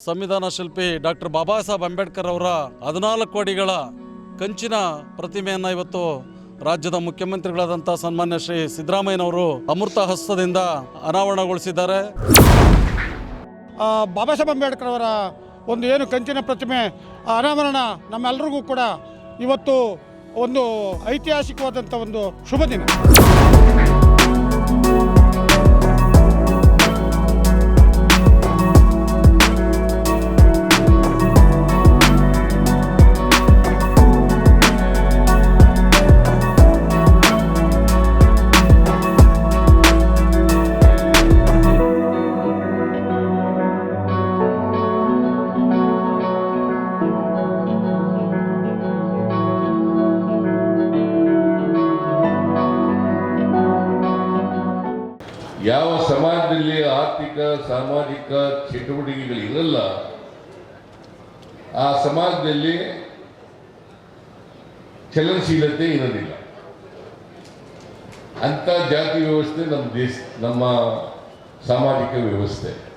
ಸಂವಿಧಾನ ಶಿಲ್ಪಿ ಡಾಕ್ಟರ್ ಬಾಬಾ ಸಾಹೇಬ್ ಅಂಬೇಡ್ಕರ್ ಅವರ ಹದಿನಾಲ್ಕು ಅಡಿಗಳ ಕಂಚಿನ ಪ್ರತಿಮೆಯನ್ನು ಇವತ್ತು ರಾಜ್ಯದ ಮುಖ್ಯಮಂತ್ರಿಗಳಾದಂಥ ಸನ್ಮಾನ್ಯ ಶ್ರೀ ಸಿದ್ದರಾಮಯ್ಯನವರು ಅಮೃತ ಹಸ್ತದಿಂದ ಅನಾವರಣಗೊಳಿಸಿದ್ದಾರೆ. ಬಾಬಾ ಸಾಹೇಬ್ ಅಂಬೇಡ್ಕರ್ ಅವರ ಒಂದು ಏನು ಕಂಚಿನ ಪ್ರತಿಮೆ ಅನಾವರಣ ನಮ್ಮೆಲ್ಲರಿಗೂ ಕೂಡ ಇವತ್ತು ಒಂದು ಐತಿಹಾಸಿಕವಾದಂಥ ಒಂದು ಶುಭ ದಿನ ಯಾವ ಸಮಾಜದಲ್ಲಿ ಆರ್ಥಿಕ, ಸಾಮಾಜಿಕ ಚಟುವಟಿಕೆಗಳು ಇರಲ್ಲ, ಆ ಸಮಾಜದಲ್ಲಿ ಚಲನಶೀಲತೆ ಇರೋದಿಲ್ಲ. ಅಂತ ಜಾತಿ ವ್ಯವಸ್ಥೆ ನಮ್ಮ ದೇಶ, ನಮ್ಮ ಸಾಮಾಜಿಕ ವ್ಯವಸ್ಥೆ.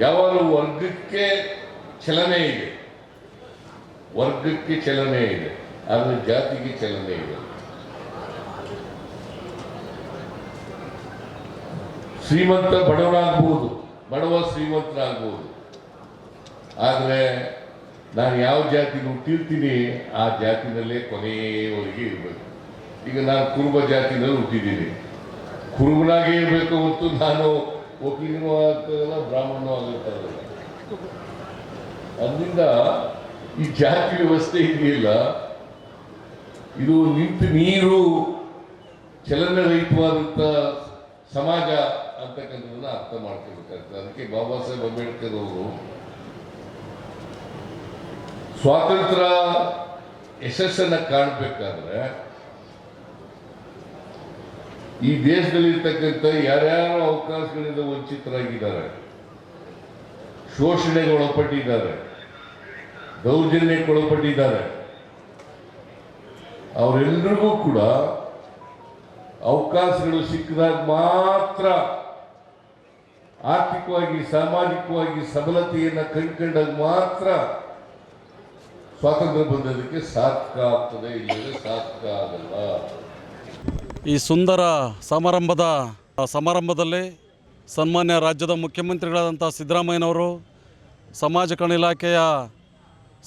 ಯಾವಾಗಲೂ ವರ್ಗಕ್ಕೆ ಚಲನೆ ಇದೆ. ವರ್ಗಕ್ಕೆ ಚಲನೆ ಇದೆ. ಆದರೆ ಜಾತಿಗೆ ಚಲನೆ ಇದೆ ಶ್ರೀಮಂತ ಬಡವನಾಗ್ಬೋದು ಬಡವ ಶ್ರೀಮಂತನಾಗ್ಬೋದು ಆದರೆ ನಾನು ಯಾವ ಜಾತಿಗೆ ಹುಟ್ಟಿರ್ತೀನಿ ಆ ಜಾತಿನಲ್ಲೇ ಕೊನೆಯವರೆಗೆ ಇರಬೇಕು. ಈಗ ನಾನು ಕುರುಬ ಜಾತಿನಲ್ಲಿ ಹುಟ್ಟಿದ್ದೀನಿ. ಕುರುಬನಾಗೇ ಇರಬೇಕು ಹೊತ್ತು ನಾನು ವಕೀಲನೂ ಆಗ್ತದಲ್ಲ ಬ್ರಾಹ್ಮಣನೂ ಆಗಿರ್ತಾರಲ್ಲ ಅದರಿಂದ ಈ ಜಾತಿ ವ್ಯವಸ್ಥೆ ಇದೆಯಲ್ಲ ಇದು ನಿಂತು ನೀರು ಚಲನರಹಿತವಾದಂಥ ಸಮಾಜ ಅಂತಕ್ಕಂಥದ್ದನ್ನ ಅರ್ಥ ಮಾಡ್ಕೋಬೇಕಾಗ್ತದೆ ಅದಕ್ಕೆ ಬಾಬಾ ಸಾಹೇಬ್ ಅಂಬೇಡ್ಕರ್ ಅವರು ಸ್ವಾತಂತ್ರ್ಯ ಯಶಸ್ಸನ್ನ ಕಾಣಬೇಕಾದ್ರೆ ಈ ದೇಶದಲ್ಲಿರ್ತಕ್ಕಂಥ ಯಾರ್ಯಾರು ಅವಕಾಶಗಳಿಂದ ವಂಚಿತರಾಗಿದ್ದಾರೆ, ಶೋಷಣೆಗೆ ಒಳಪಟ್ಟಿದ್ದಾರೆ, ದೌರ್ಜನ್ಯಕ್ಕೆ ಒಳಪಟ್ಟಿದ್ದಾರೆ, ಅವರೆಲ್ಲರಿಗೂ ಕೂಡ ಅವಕಾಶಗಳು ಸಿಕ್ಕಿದಾಗ ಮಾತ್ರ ಆರ್ಥಿಕವಾಗಿ, ಸಾಮಾಜಿಕವಾಗಿ ಸಬಲತೆಯನ್ನು ಕಂಡುಕೊಂಡಾಗ ಮಾತ್ರ ಸ್ವಾತಂತ್ರ್ಯ ಬಂದದಕ್ಕೆ ಸಾರ್ಥಕ ಆಗ್ತದೆ ಇಲ್ಲದೆ ಸಾರ್ಥಕ ಆಗಲ್ಲ. ಈ ಸುಂದರ ಸಮಾರಂಭದ ಸಮಾರಂಭದಲ್ಲಿ ಸನ್ಮಾನ್ಯ ರಾಜ್ಯದ ಮುಖ್ಯಮಂತ್ರಿಗಳಾದಂಥ ಸಿದ್ದರಾಮಯ್ಯನವರು, ಸಮಾಜ ಕಲ್ಯಾಣ ಇಲಾಖೆಯ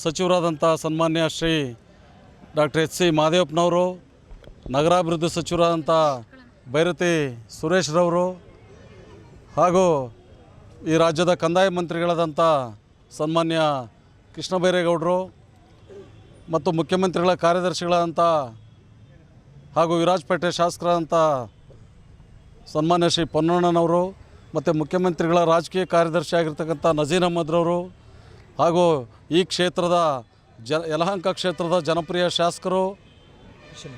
ಸಚಿವರಾದಂಥ ಸನ್ಮಾನ್ಯ ಶ್ರೀ ಡಾಕ್ಟರ್ ಎಚ್. ಸಿ. ಮಹದೇವಪ್ಪನವರು ನಗರಾಭಿವೃದ್ಧಿ ಸಚಿವರಾದಂಥ ಭೈರತಿ ಸುರೇಶ್ರವರು ಹಾಗೂ ಈ ರಾಜ್ಯದ ಕಂದಾಯ ಮಂತ್ರಿಗಳಾದಂಥ ಸನ್ಮಾನ್ಯ ಕೃಷ್ಣ ಬೈರೇಗೌಡರು ಮತ್ತು ಮುಖ್ಯಮಂತ್ರಿಗಳ ಕಾರ್ಯದರ್ಶಿಗಳಾದಂಥ ಹಾಗೂ ವಿರಾಜಪೇಟೆ ಶಾಸಕರಾದಂಥ ಸನ್ಮಾನ್ಯ ಶ್ರೀ ಪೊನ್ನಣ್ಣನವರು ಮತ್ತು ಮುಖ್ಯಮಂತ್ರಿಗಳ ರಾಜಕೀಯ ಕಾರ್ಯದರ್ಶಿ ಆಗಿರ್ತಕ್ಕಂಥ ನಜೀರ್ ಅಹಮದ್ರವರು ಹಾಗೂ ಈ ಕ್ಷೇತ್ರದ ಜ ಯಲಹಂಕ ಕ್ಷೇತ್ರದ ಜನಪ್ರಿಯ ಶಾಸಕರು,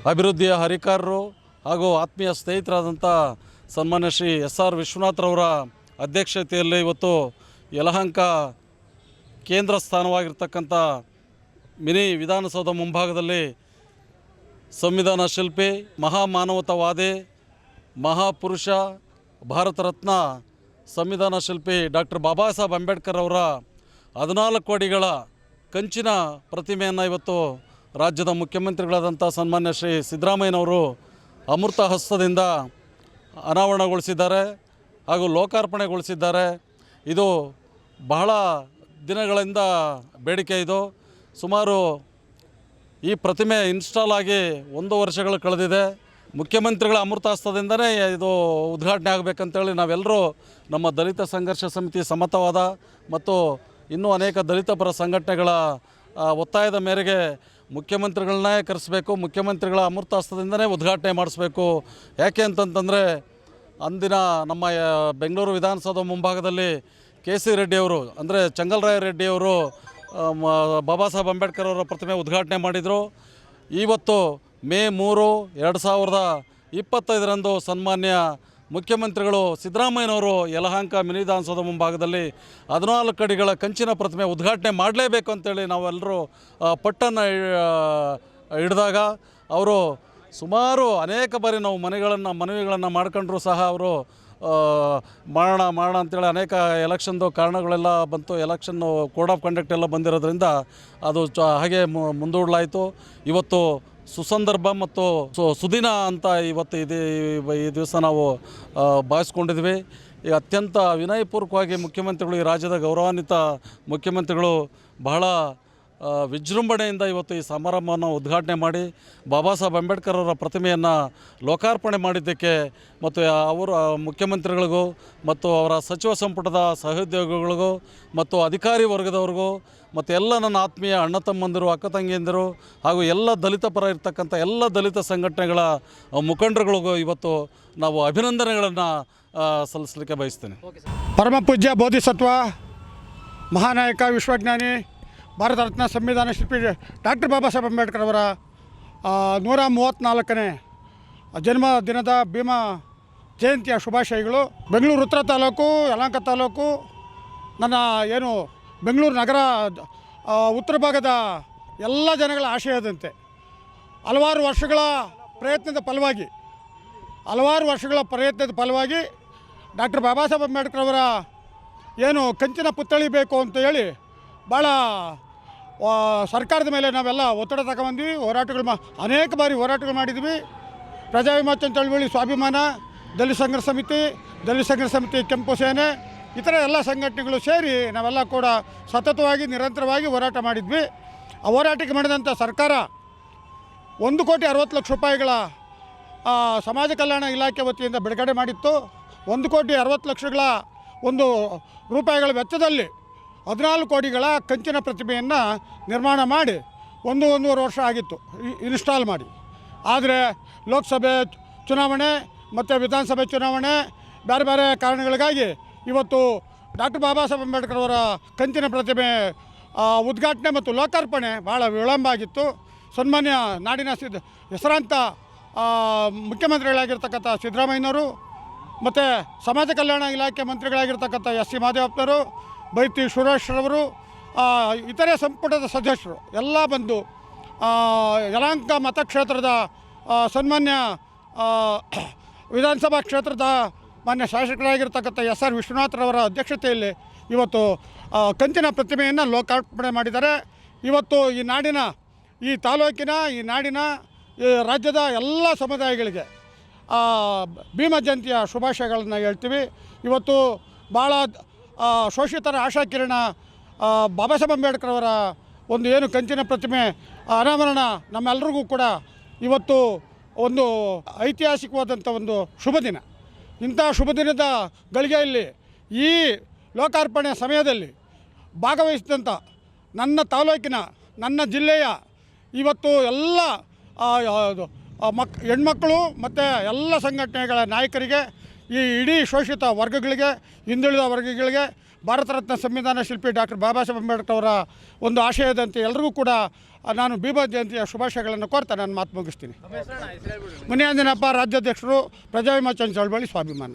ಅಭಿವೃದ್ಧಿಯ ಹರಿಕಾರರು ಹಾಗೂ ಆತ್ಮೀಯ ಸ್ನೇಹಿತರಾದಂಥ ಸನ್ಮಾನ್ಯ ಶ್ರೀ ಎಸ್ ಆರ್ ವಿಶ್ವನಾಥ್ರವರ ಅಧ್ಯಕ್ಷತೆಯಲ್ಲಿ ಇವತ್ತು ಯಲಹಂಕ ಕೇಂದ್ರ ಸ್ಥಾನವಾಗಿರ್ತಕ್ಕಂಥ ಮಿನಿ ವಿಧಾನಸೌಧ ಮುಂಭಾಗದಲ್ಲಿ ಸಂವಿಧಾನ ಶಿಲ್ಪಿ, ಮಹಾಮಾನವತಾವಾದಿ, ಮಹಾಪುರುಷ, ಭಾರತ ರತ್ನ ಸಂವಿಧಾನ ಶಿಲ್ಪಿ ಡಾಕ್ಟರ್ ಬಾಬಾ ಸಾಹೇಬ್ ಅಂಬೇಡ್ಕರ್ ಅವರ ಹದಿನಾಲ್ಕು ಅಡಿಗಳ ಕಂಚಿನ ಪ್ರತಿಮೆಯನ್ನು ಇವತ್ತು ರಾಜ್ಯದ ಮುಖ್ಯಮಂತ್ರಿಗಳಾದಂಥ ಸನ್ಮಾನ್ಯ ಶ್ರೀ ಸಿದ್ದರಾಮಯ್ಯನವರು ಅಮೃತ ಹಸ್ತದಿಂದ ಅನಾವರಣಗೊಳಿಸಿದ್ದಾರೆ ಹಾಗೂ ಲೋಕಾರ್ಪಣೆಗೊಳಿಸಿದ್ದಾರೆ. ಇದು ಬಹಳ ದಿನಗಳಿಂದ ಬೇಡಿಕೆ ಇದು. ಸುಮಾರು ಈ ಪ್ರತಿಮೆ ಇನ್ಸ್ಟಾಲ್ ಆಗಿ ಒಂದು ವರ್ಷಗಳು ಕಳೆದಿದೆ. ಮುಖ್ಯಮಂತ್ರಿಗಳ ಅಮೃತಾಸ್ತದಿಂದನೇ ಇದು ಉದ್ಘಾಟನೆ ಆಗಬೇಕಂತೇಳಿ ನಾವೆಲ್ಲರೂ ನಮ್ಮ ದಲಿತ ಸಂಘರ್ಷ ಸಮಿತಿ ಸಮತವಾದ ಮತ್ತು ಇನ್ನೂ ಅನೇಕ ದಲಿತ ಪರ ಸಂಘಟನೆಗಳ ಒತ್ತಾಯದ ಮೇರೆಗೆ ಮುಖ್ಯಮಂತ್ರಿಗಳನ್ನೇ ಕರೆಸಬೇಕು, ಮುಖ್ಯಮಂತ್ರಿಗಳ ಅಮೃತಾಸ್ತದಿಂದನೇ ಉದ್ಘಾಟನೆ ಮಾಡಿಸ್ಬೇಕು. ಯಾಕೆ ಅಂತಂತಂದರೆ ಅಂದಿನ ನಮ್ಮ ಬೆಂಗಳೂರು ವಿಧಾನಸೌಧ ಮುಂಭಾಗದಲ್ಲಿ ಕೆ ಸಿ ರೆಡ್ಡಿಯವರು ಅಂದರೆ ಚಂಗಲ್ರಾಯ ರೆಡ್ಡಿಯವರು ಬಾಬಾ ಸಾಹೇಬ್ ಅಂಬೇಡ್ಕರ್ ಅವರ ಪ್ರತಿಮೆ ಉದ್ಘಾಟನೆ ಮಾಡಿದರು. ಇವತ್ತು ಮೇ ಮೂರು ಎರಡು ಸಾವಿರದ ಇಪ್ಪತ್ತೈದರಂದು ಸನ್ಮಾನ್ಯ ಮುಖ್ಯಮಂತ್ರಿಗಳು ಸಿದ್ದರಾಮಯ್ಯನವರು ಯಲಹಂಕ ಮಿನಿ ವಿಧಾನಸೌಧ ಮುಂಭಾಗದಲ್ಲಿ ಹದಿನಾಲ್ಕು ಅಡಿಗಳ ಕಂಚಿನ ಪ್ರತಿಮೆ ಉದ್ಘಾಟನೆ ಮಾಡಲೇಬೇಕು ಅಂತೇಳಿ ನಾವೆಲ್ಲರೂ ಪಟ್ಟನ್ನು ಹಿಡಿದಾಗ ಅವರು ಸುಮಾರು ಅನೇಕ ಬಾರಿ ನಾವು ಮನೆಗಳನ್ನು, ಮನವಿಗಳನ್ನು ಮಾಡ್ಕೊಂಡ್ರು ಸಹ ಅವರು ಮಾಡೋಣ ಮಾಡೋಣ ಅಂತೇಳಿ ಅನೇಕ ಎಲೆಕ್ಷನ್ದು ಕಾರಣಗಳೆಲ್ಲ ಬಂತು. ಎಲೆಕ್ಷನ್ನು ಕೋಡ್ ಆಫ್ ಕಂಡಕ್ಟ್ ಎಲ್ಲ ಬಂದಿರೋದ್ರಿಂದ ಅದು ಚ, ಹಾಗೆ ಮುಂದೂಡಲಾಯಿತು. ಇವತ್ತು ಸುಸಂದರ್ಭ ಮತ್ತು ಸು, ಸುದಿನ ಅಂತ ಇವತ್ತು ಇದು, ಈ ದಿವಸ ನಾವು ಭಾವಿಸ್ಕೊಂಡಿದ್ವಿ. ಈ ಅತ್ಯಂತ ವಿನಯಪೂರ್ವಕವಾಗಿ ಮುಖ್ಯಮಂತ್ರಿಗಳು ಈ ರಾಜ್ಯದ ಗೌರವಾನ್ವಿತ ಮುಖ್ಯಮಂತ್ರಿಗಳು ಬಹಳ ವಿಜೃಂಭಣೆಯಿಂದ ಇವತ್ತು ಈ ಸಮಾರಂಭವನ್ನು ಉದ್ಘಾಟನೆ ಮಾಡಿ ಬಾಬಾ ಸಾಹೇಬ್ ಅಂಬೇಡ್ಕರ್ ಅವರ ಪ್ರತಿಮೆಯನ್ನು ಲೋಕಾರ್ಪಣೆ ಮಾಡಿದ್ದಕ್ಕೆ ಮತ್ತು ಅವರ ಮುಖ್ಯಮಂತ್ರಿಗಳಿಗೂ ಮತ್ತು ಅವರ ಸಚಿವ ಸಂಪುಟದ ಸಹೋದ್ಯೋಗಿಗಳಿಗೂ ಮತ್ತು ಅಧಿಕಾರಿ ವರ್ಗದವ್ರಿಗೂ ಮತ್ತು ಎಲ್ಲ ನನ್ನ ಆತ್ಮೀಯ ಅಣ್ಣ ತಮ್ಮಂದಿರು, ಅಕ್ಕ ತಂಗಿಯಂದಿರು ಹಾಗೂ ಎಲ್ಲ ದಲಿತ ಪರ ಇರ್ತಕ್ಕಂಥ ಎಲ್ಲ ದಲಿತ ಸಂಘಟನೆಗಳ ಮುಖಂಡರುಗಳಿಗೂ ಇವತ್ತು ನಾವು ಅಭಿನಂದನೆಗಳನ್ನು ಸಲ್ಲಿಸಲಿಕ್ಕೆ ಬಯಸ್ತೇನೆ. ಪರಮ ಪೂಜ್ಯ ಬೋಧಿಸತ್ವ ಮಹಾನಾಯಕ ವಿಶ್ವಜ್ಞಾನಿ ಭಾರತ ರತ್ನ ಸಂವಿಧಾನ ಶಿಲ್ಪಿ ಡಾಕ್ಟರ್ ಬಾಬಾ ಸಾಹೇಬ್ ಅಂಬೇಡ್ಕರ್ ಅವರ ನೂರ ಮೂವತ್ತ್ನಾಲ್ಕನೇ ಜನ್ಮ ದಿನದ ಭೀಮಾ ಜಯಂತಿಯ ಶುಭಾಶಯಗಳು. ಬೆಂಗಳೂರು ಉತ್ತರ ತಾಲೂಕು, ಯಲಹಂಕ ತಾಲೂಕು, ನನ್ನ ಏನು ಬೆಂಗಳೂರು ನಗರ ಉತ್ತರ ಭಾಗದ ಎಲ್ಲ ಜನಗಳ ಆಶಯದಂತೆ ಹಲವಾರು ವರ್ಷಗಳ ಪ್ರಯತ್ನದ ಫಲವಾಗಿ, ಹಲವಾರು ವರ್ಷಗಳ ಪ್ರಯತ್ನದ ಫಲವಾಗಿ ಡಾಕ್ಟರ್ ಬಾಬಾ ಸಾಹೇಬ್ ಅಂಬೇಡ್ಕರ್ ಅವರ ಏನು ಕಂಚಿನ ಪುತ್ಥಳಿ ಬೇಕು ಅಂತ ಹೇಳಿ ಭಾಳ ಸರ್ಕಾರದ ಮೇಲೆ ನಾವೆಲ್ಲ ಒತ್ತಡ ತಗೊಂಬಂದ್ವಿ ಹೋರಾಟಗಳು ಮಾ, ಅನೇಕ ಬಾರಿ ಹೋರಾಟಗಳು ಮಾಡಿದ್ವಿ. ಪ್ರಜಾ ಚಳವಳಿ ಸ್ವಾಭಿಮಾನ, ದಲಿತ ಸಂಘರ್ಷ ಸಮಿತಿ, ದಲಿತ ಸಂಘರ್ಷ ಸಮಿತಿ ಕೆಂಪು ಸೇನೆ ಇತರ ಎಲ್ಲ ಸಂಘಟನೆಗಳು ಸೇರಿ ನಾವೆಲ್ಲ ಕೂಡ ಸತತವಾಗಿ, ನಿರಂತರವಾಗಿ ಹೋರಾಟ ಮಾಡಿದ್ವಿ. ಆ ಹೋರಾಟಕ್ಕೆ ಮಾಡಿದಂಥ ಸರ್ಕಾರ ಒಂದು ಕೋಟಿ ಅರವತ್ತು ಲಕ್ಷ ರೂಪಾಯಿಗಳ ಸಮಾಜ ಕಲ್ಯಾಣ ಇಲಾಖೆ ವತಿಯಿಂದ ಬಿಡುಗಡೆ ಮಾಡಿತ್ತು. ಒಂದು ಕೋಟಿ ಅರವತ್ತು ಲಕ್ಷಗಳ ಒಂದು ರೂಪಾಯಿಗಳ ವೆಚ್ಚದಲ್ಲಿ ಹದಿನಾಲ್ಕು ಕೋಟಿಗಳ ಕಂಚಿನ ಪ್ರತಿಮೆಯನ್ನು ನಿರ್ಮಾಣ ಮಾಡಿ ಒಂದು ಒಂದೂವರೆ ವರ್ಷ ಆಗಿತ್ತು ಇನ್ಸ್ಟಾಲ್ ಮಾಡಿ. ಆದರೆ ಲೋಕಸಭೆ ಚುನಾವಣೆ ಮತ್ತು ವಿಧಾನಸಭೆ ಚುನಾವಣೆ ಬೇರೆ ಬೇರೆ ಕಾರಣಗಳಿಗಾಗಿ ಇವತ್ತು ಡಾಕ್ಟರ್ ಬಾಬಾ ಸಾಹೇಬ್ ಅಂಬೇಡ್ಕರ್ ಅವರ ಕಂಚಿನ ಪ್ರತಿಮೆ ಉದ್ಘಾಟನೆ ಮತ್ತು ಲೋಕಾರ್ಪಣೆ ಭಾಳ ವಿಳಂಬ ಆಗಿತ್ತು. ಸನ್ಮಾನ್ಯ ನಾಡಿನ ಸಿದ್ಧ ಹೆಸರಾಂತ ಮುಖ್ಯಮಂತ್ರಿಗಳಾಗಿರ್ತಕ್ಕಂಥ ಸಿದ್ದರಾಮಯ್ಯನವರು ಮತ್ತು ಸಮಾಜ ಕಲ್ಯಾಣ ಇಲಾಖೆ ಮಂತ್ರಿಗಳಾಗಿರ್ತಕ್ಕಂಥ ಎಸ್ ಸಿ ಮಾದೇವಪ್ಪನವರು ಬೈತಿ ಸುರೇಶ್ರವರು ಇತರೆ ಸಂಪುಟದ ಸದಸ್ಯರು ಎಲ್ಲ ಬಂದು ಯಲಾಂಕ ಮತಕ್ಷೇತ್ರದ ಸನ್ಮಾನ್ಯ ವಿಧಾನಸಭಾ ಕ್ಷೇತ್ರದ ಮಾನ್ಯ ಶಾಸಕರಾಗಿರ್ತಕ್ಕಂಥ ಎಸ್ ಆರ್ ವಿಶ್ವನಾಥ್ರವರ ಅಧ್ಯಕ್ಷತೆಯಲ್ಲಿ ಇವತ್ತು ಕಂಚಿನ ಪ್ರತಿಮೆಯನ್ನು ಲೋಕಾರ್ಪಣೆ ಮಾಡಿದ್ದಾರೆ. ಇವತ್ತು ಈ ನಾಡಿನ, ಈ ತಾಲೂಕಿನ, ಈ ನಾಡಿನ, ಈ ರಾಜ್ಯದ ಎಲ್ಲ ಸಮುದಾಯಗಳಿಗೆ ಭೀಮ ಜಯಂತಿಯ ಶುಭಾಶಯಗಳನ್ನು ಹೇಳ್ತೀವಿ. ಇವತ್ತು ಭಾಳ ಶೋಷಿತರ ಆಶಾಕಿರಣ ಕಿರಣ ಬಾಬಾ ಸಾಹೇಬ್ ಅಂಬೇಡ್ಕರ್ ಅವರ ಒಂದು ಏನು ಕಂಚಿನ ಪ್ರತಿಮೆ ಅನಾವರಣ ನಮ್ಮೆಲ್ಲರಿಗೂ ಕೂಡ ಇವತ್ತು ಒಂದು ಐತಿಹಾಸಿಕವಾದಂಥ ಒಂದು ಶುಭ ದಿನ. ಇಂಥ ಶುಭ ದಿನದ ಗಳಿಗೆಯಲ್ಲಿ ಈ ಲೋಕಾರ್ಪಣೆ ಸಮಯದಲ್ಲಿ ಭಾಗವಹಿಸಿದಂಥ ನನ್ನ ತಾಲೂಕಿನ, ನನ್ನ ಜಿಲ್ಲೆಯ ಇವತ್ತು ಎಲ್ಲ ಮಕ್ ಹೆಣ್ಮಕ್ಕಳು ಮತ್ತು ಎಲ್ಲ ಸಂಘಟನೆಗಳ ನಾಯಕರಿಗೆ ಈ ಇಡೀ ಶೋಷಿತ ವರ್ಗಗಳಿಗೆ ಹಿಂದುಳಿದ ವರ್ಗಗಳಿಗೆ ಭಾರತ ರತ್ನ ಸಂವಿಧಾನ ಶಿಲ್ಪಿ ಡಾಕ್ಟರ್ ಬಾಬಾ ಸಾಹೇಬ್ ಅಂಬೇಡ್ಕರ್ ಅವರ ಒಂದು ಆಶಯದಂತೆ ಎಲ್ಲರಿಗೂ ಕೂಡ ನಾನು ಭೀಮಾ ಜಯಂತಿಯ ಶುಭಾಶಯಗಳನ್ನು ಕೋರ್ತಾ ನಾನು ಮಾತು ಮುಗಿಸ್ತೀನಿ. ಮುನಿಯಾಂಜನಪ್ಪ ರಾಜ್ಯಾಧ್ಯಕ್ಷರು ಪ್ರಜಾ ವಿಮೋಚನೆ ಚಳವಳಿ ಸ್ವಾಭಿಮಾನ.